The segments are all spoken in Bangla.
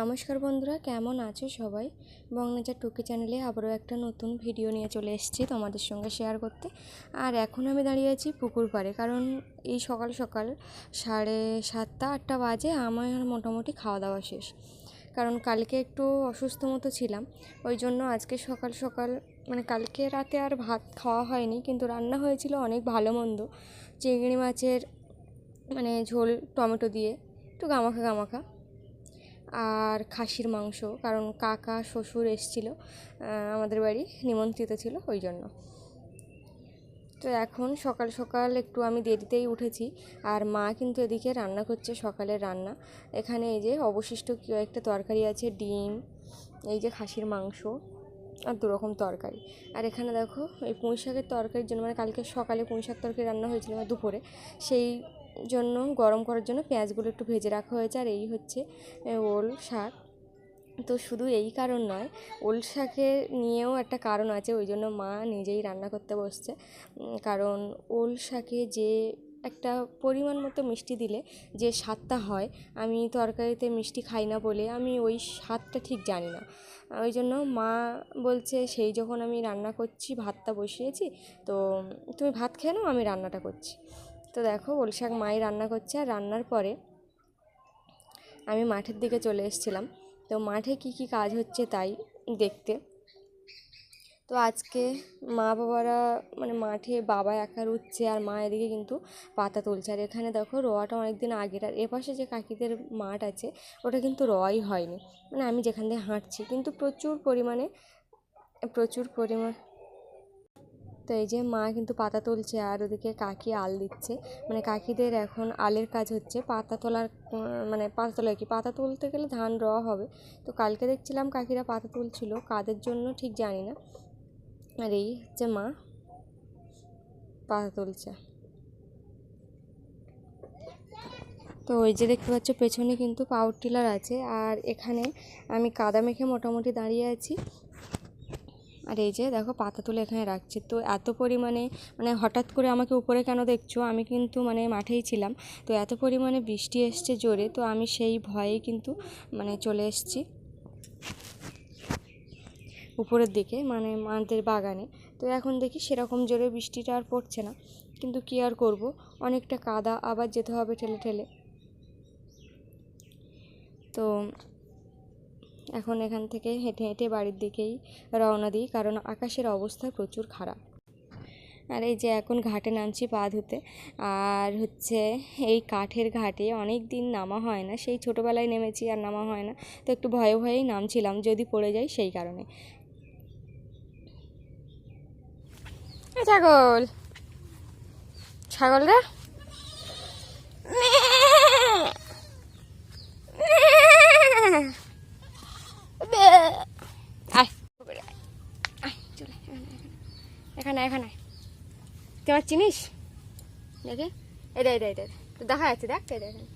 নমস্কার বন্ধুরা, কেমন আছো সবাই? বংনাচার টুকি চ্যানেলে আবারও একটা নতুন ভিডিও নিয়ে চলে এসেছি তোমাদের সঙ্গে শেয়ার করতে। আর এখন আমি দাঁড়িয়ে আছি পুকুর পাড়ে, কারণ এই সকাল সকাল সাড়ে সাতটা, আটটা বাজে, আমার মোটামুটি খাওয়া দাওয়া শেষ। কারণ কালকে একটু অসুস্থ মতো ছিলাম, ওই জন্য আজকে সকাল সকাল মানে কালকে রাতে আর ভাত খাওয়া হয়নি, কিন্তু রান্না হয়েছিল অনেক ভালো মন্দ। চিংড়ি মাছের মানে ঝোল, টমেটো দিয়ে, একটু গামাখা গামাখা। আর খাসির মাংস, কারণ কাকা, শ্বশুর এসেছিল আমাদের বাড়ি, নিমন্ত্রিত ছিল ওই জন্য। তো এখন সকাল সকাল একটু আমি দেরিতেই উঠেছি, আর মা কিন্তু এদিকে রান্না করছে সকালের রান্না। এখানে এই যে অবশিষ্ট একটা তরকারি আছে, ডিম, এই যে খাসির মাংস, আর দু রকম তরকারি। আর এখানে দেখো, এই পুঁই শাকের তরকারির জন্য মানে কালকে সকালে পুঁই শাক তরকারি রান্না হয়েছিল মানে দুপুরে, সেই জন্য, গরম করার জন্য পেঁয়াজগুলো একটু ভেজে রাখা হয়েছে আর এই হচ্ছে ওল শাক। তো শুধু এই কারণ নয়, ওল শাকে নিয়েও একটা কারণ আছে, ওই জন্য মা নিজেই রান্না করতে বসছে। কারণ ওল শাকে যে একটা পরিমাণ মতো মিষ্টি দিলে যে স্বাদটা হয়, আমি তরকারিতে মিষ্টি খাই না বলে আমি ওই স্বাদটা ঠিক জানি না। ওই জন্য মা বলছে, সেই যখন আমি রান্না করছি, ভাতটা বসিয়েছি, তো তুমি ভাত খেয়ে নাও, আমি রান্নাটা করছি। তো দেখো ওল শাক মাই রান্না করছে, আর রান্নার পরে আমি মাঠের দিকে চলে এসেছিলাম। তো মাঠে কি কি কাজ হচ্ছে তাই দেখতে। তো আজকে মা বাবারা মানে মাঠে বাবা একা উঠছে আর মা এদিকে কিন্তু পাতা তুলছে। আর এখানে দেখো রোয়াটা অনেক দিন আগের, আর এপাশে যে কাকিদের মাঠ আছে, ওটা কিন্তু রোয়াই হয়নি। মানে আমি যেখান দিয়ে হাঁটছি, কিন্তু প্রচুর পরিমাণে, প্রচুর পরিমাণ তো এই যে মা কিন্তু পাতা তুলছে আর ওদিকে কাকি আল দিচ্ছে। মানে কাকিদের এখন আলের কাজ হচ্ছে পাতা তোলার মানে পাতা তোলা কি। পাতা তুলতে গেলে ধান রওয়া হবে। তো কালকে দেখছিলাম কাকিরা পাতা তুলছিল, কাদের জন্য ঠিক জানি না। আর এই হচ্ছে মা পাতা তুলছে। তো ওই যে দেখতে পাচ্ছ পেছনে কিন্তু পাওয়ার টিলার আছে। আর এখানে আমি কাদা মেখে মোটামুটি দাঁড়িয়ে আছি। আর এই যে দেখো পাতা তুলে এখানে রাখছে। তো এত পরিমাণে মানে হঠাৎ করে আমাকে উপরে কেন দেখছ? আমি কিন্তু মানে মাঠেই ছিলাম। তো এত পরিমাণে বৃষ্টি এসছে জোরে, তো আমি সেই ভয়েই কিন্তু মানে চলে এসেছি উপরের দিকে মানে আমাদের বাগানে। তো এখন দেখি সেরকম জোরে বৃষ্টিটা আর পড়ছে না। কিন্তু কী আর করব? অনেকটা কাদা, আবার যেতে হবে ঠেলে ঠেলে। তো এখন এখান থেকে হেঁটে হেঁটে বাড়ির দিকেই রওনা দিই, কারণ আকাশের অবস্থা প্রচুর খারাপ। আর এই যে এখন ঘাটে নামছি পা ধুতে, আর হচ্ছে এই কাঠের ঘাটে অনেক দিন নামা হয় না, সেই ছোটোবেলায় নেমেছি আর নামা হয় না, তো একটু ভয়ে ভয়েই নামছিলাম, যদি পড়ে যাই সেই কারণে। ছাগল! ছাগলরা উপরে আয়। চলে এখানে এখানে। তোমার চিনিস? দেখে। এটা এটা এটা তো দেখা যাচ্ছে দেখ এটা এখানে।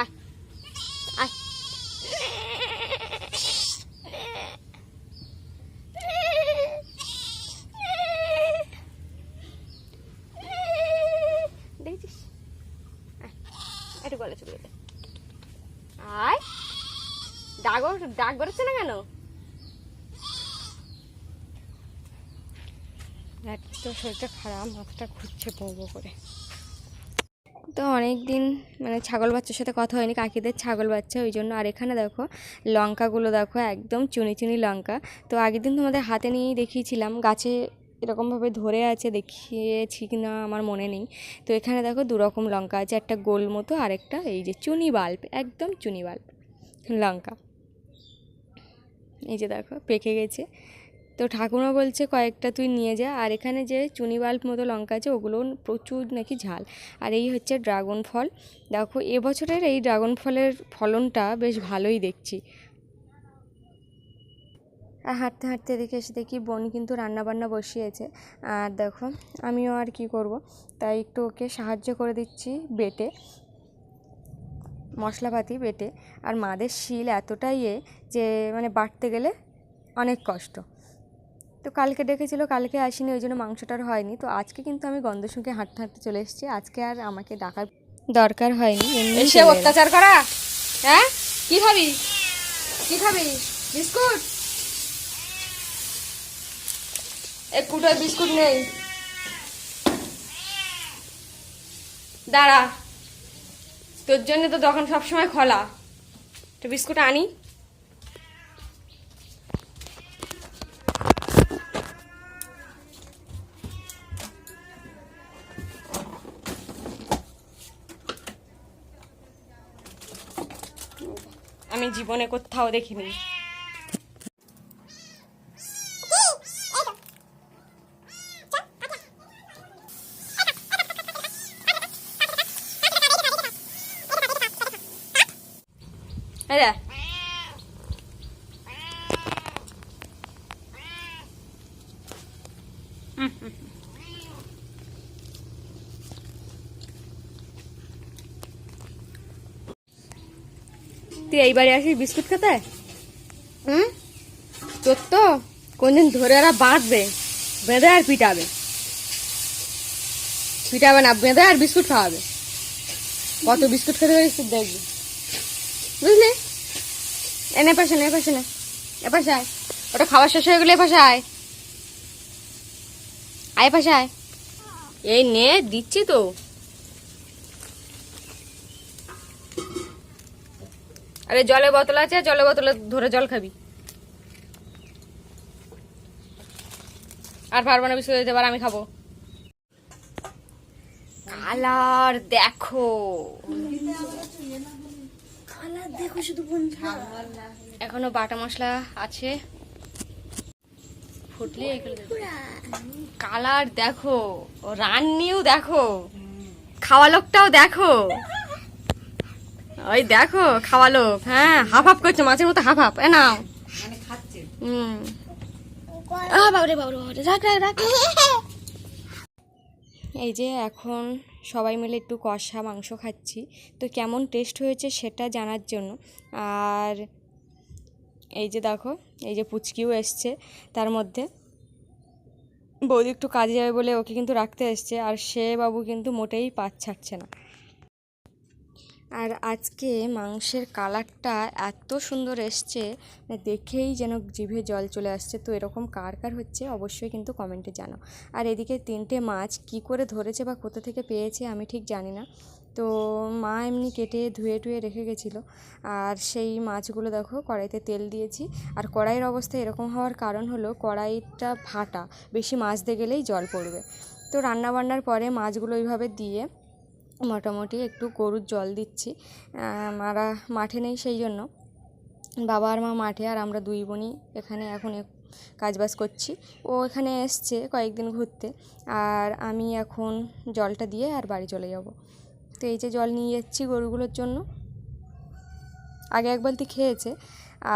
আয় দেখছিস আয় একটু গলে চলে যেতে আয় ডাক ডাক বেরোচ্ছে না কেন? তো শরীরটা খারাপ মাথাটা ঘুরছে বউ করে। তো অনেক দিন মানে ছাগল বাচ্চার সাথে কথা হয়নি কাকিদের ছাগল বাচ্চা ওই জন্য আর এখানে দেখো লঙ্কাগুলো দেখো একদম চুনি চুনি লঙ্কা। তো আগের দিন তোমাদের হাতে নিয়েই দেখিয়েছিলাম গাছে এরকমভাবে ধরে আছে দেখিয়েছি কি না আমার মনে নেই। তো এখানে দেখো দু রকম লঙ্কা আছে একটা গোল মতো আর একটা এই যে চুনি বাল্ব একদম চুনি বাল্ব লঙ্কা। এই যে দেখো, পেকে গেছে। তো ঠাকুমা বলছে, কয়েকটা তুই নিয়ে যা। আর এখানে যে চুনি বাল্ব মতো লঙ্কা আছে ওগুলো প্রচুর নাকি ঝাল। আর এই হচ্ছে ড্রাগন ফল। দেখো, এবছরের এই ড্রাগন ফলের ফলনটা বেশ ভালোই দেখছি। আর হাঁটতে হাঁটতে এদিকে এসে দেখি বোন কিন্তু রান্না বান্না বসিয়েছে। আর দেখো, আমিও আর কি করব। তাই একটু ওকে সাহায্য করে দিচ্ছি বেটে। মশলাপাতি বেটে আর মাদের শিল এতটাই এ যে মানে বাটতে গেলে অনেক কষ্ট। তো কালকে ডেকেছিল কালকে আসিনি ওই জন্য মাংসটার হয়নি। তো আজকে কিন্তু আমি গন্ধ শুঁকে হাঁটতে হাঁটতে চলে এসেছি। আজকে আর আমাকে ডাকার দরকার হয়নি এসে অত্যাচার করা? হ্যাঁ? কি ভাবি কি খাবি? বিস্কুট? এক কুটোয় বিস্কুট নেই। দাঁড়া। তোর জন্য তো দোকান সবসময় খোলা। তো বিস্কুট আনি। আমি জীবনে কোথাও দেখিনি। হুম। তুই এইবারে আসিস বিস্কুট খেতে? হুম? তোর তো কোনদিন ধরে ওরা বাঁধবে, বেঁধে আর পিটাবে। পিটাবে না, বেঁধে আর বিস্কুট খাওয়াবে। কত বিস্কুট খেতে পারিস দেখবি। বুঝলি? এনে পাশে না পাশে না। এ পাশে আয়। ওটা খাওয়া শেষ হয়ে গেলে এ পাশে আয়। আয় পাশে আয়। এই নে, দিচ্ছি তো। আরে জলে বোতল আছে জলে বোতলে ধরে জল খাবি। আর পারব না বিস্কুট পার আমি খাব। কালার দেখো। এখনও বাটা মশলা আছে। ফুটলে কালার দেখো ও রান্নিও দেখো খাওয়া লোকটাও দেখো। ওই দেখো খাওয়া লোক হ্যাঁ হাফ হাফ করছে মাছের মতো হাফ হাফ। এ নাও। হুম। আহ, বাবারে বাবারে বাবারে রাখ রাখ রাখ। এই যে এখন সবাই মিলে একটু কষা মাংস খাচ্ছি। তো কেমন টেস্ট হয়েছে সেটা জানার জন্য। আর এই যে দেখো, এই যে পুচকিও এসছে তার মধ্যে। বৌদি একটু কাজে যাবে বলে ওকে কিন্তু রাখতে এসছে, আর সে বাবু কিন্তু মোটেই পাত ছাড়ছে না। আর আজকে মাংসের কালারটা এত সুন্দর এসছে মানে দেখেই যেন জিভে জল চলে আসছে। তো এরকম কার কার হচ্ছে অবশ্যই কিন্তু কমেন্টে জানাও আর এদিকে তিনটে মাছ কি করে ধরেছে বা কোথা থেকে পেয়েছে আমি ঠিক জানি না। তো মা এমনি কেটে ধুয়ে টুয়ে রেখে গেছিল। আর সেই মাছগুলো দেখো, কড়াইতে তেল দিয়েছি। আর কড়াইয়ের অবস্থা এরকম হওয়ার কারণ হলো কড়াইটা ফাটা, বেশি মাছতে গেলেই জল পড়বে। তো রান্না বান্নার পরে মাছগুলো ওইভাবে দিয়ে মোটামুটি একটু গরুর জল দিচ্ছি। মারা মাঠে নেই সেই জন্য। বাবা আর মা মাঠে আর আমরা দুই বোনই এখানে এখন কাজবাজ করছি। ও এখানে এসছে কয়েকদিন ঘুরতে। আর আমি এখন জলটা দিয়ে আর বাড়ি চলে যাব। তো এই যে জল নিয়ে যাচ্ছি গরুগুলোর জন্য। আগে এক বালতি খেয়েছে।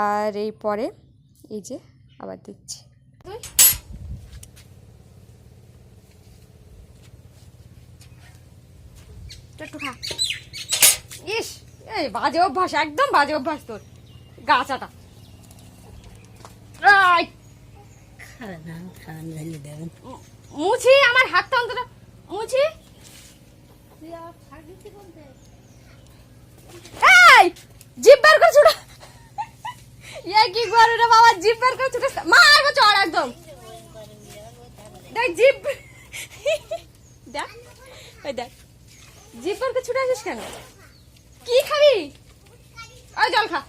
আর এই পরে এই যে আবার দিচ্ছি তো একটু খা ইস এই বাজে অভ্যাস, একদম বাজে অভ্যাস তোর। গাছাটা মুছি, আমার হাতটা অন্তত। মুছি। এই বের করে, ছুটা। ইয়ে কি করে বাবা জিভ বের করে, ছুটে। মা চড় একদম। দেখ জিভ দেখ দেখ। করে, ছুটে আসিস কেন? কি খাবি? ওই জল খা।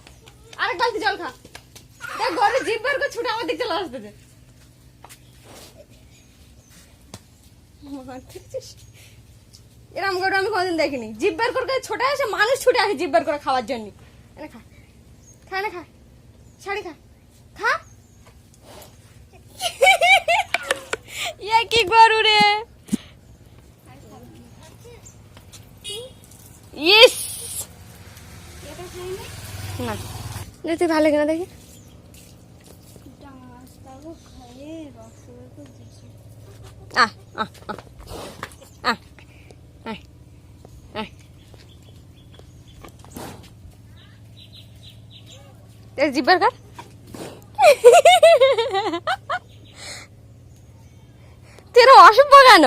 আরেক বালতি জল খা। দেখ, ঘরে জিভ বের করে ছুটে আমার দিকে চলে আসতে দে এরম করে আমি কোনোদিন দেখিনি। জিভ বের করে ছোটে আসে, মানুষ ছুটে আসে জিভ বের করে খাওয়ার জন্য। এনে খা। খা না খা। শাড়ি খা। খা। ইয়ে কি গরু রে? ইস! না। না, তুই ভালো কিনা দেখি। আহ আহ আহ। জিব্বার কার তোর অসভ্য কেন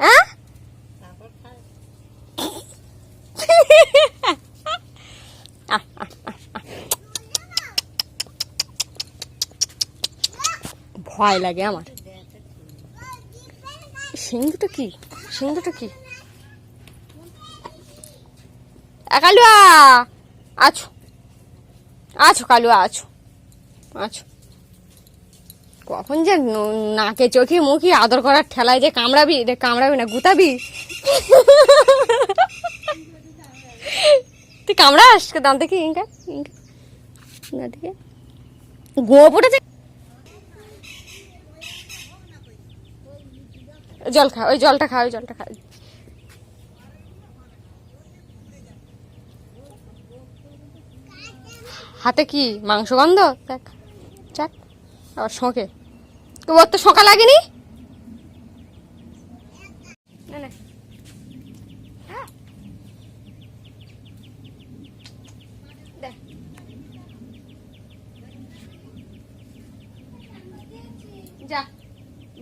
হ্যাঁ আহ, আহ, আহ, আহ। ভয় লাগে আমার। সিং দুটো কি? সিং দুটো কি? কালুয়া! আছো। আছো, কালুয়া, আছো। আছো। কখন যে নাকে, চোখে, মুখে আদর করার ঠেলায় যে কামড়াবি রে কামড়াবি না, গুতাবি? তুই কামড়াস? দাম দেখি, ইনকা ইনকা। না দেখে। গোয়া পড়েছে? জল খা, ওই জলটা খা, ওই জলটা খা। হাতে কি মাংস গন্ধ? দেখ, চাক। আবার শোঁকে। তো ওর তো শোঁকা লাগেনি না না হ্যাঁ। দেখ। যা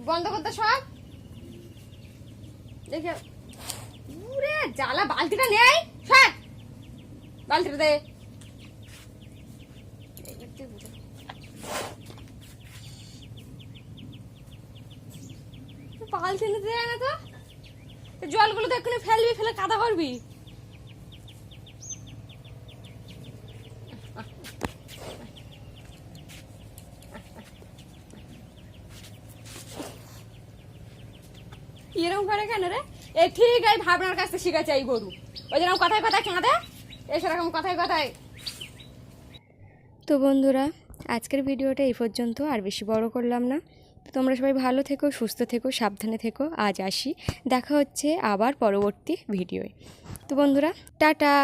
বন্ধ করতে সব দেখে উরে জ্বালা বালতিটা নেই সব বালতিটা দে। এইবার তুই বুঝা। বালতি নিতে যায় না তো? জলগুলো তো এক্ষুনি ফেলবি, ফেলে কাদা করবি। এরকম করে কেন রে? এ ঠিক এই ভাবনার কাছ থেকে শিখেছে এই গরু। ওই যেরকম কথায় কথায় কাঁদে? সেরকম কথায় কথায়। তো বন্ধুরা, আজকের ভিডিওটা এই পর্যন্ত, আর বেশি বড় করলাম না। তো তোমরা সবাই ভালো থেকো, সুস্থ থেকো, সাবধানে থেকো। আজ আসি। দেখা হচ্ছে আবার পরবর্তী ভিডিওয়। তো বন্ধুরা, টাটা!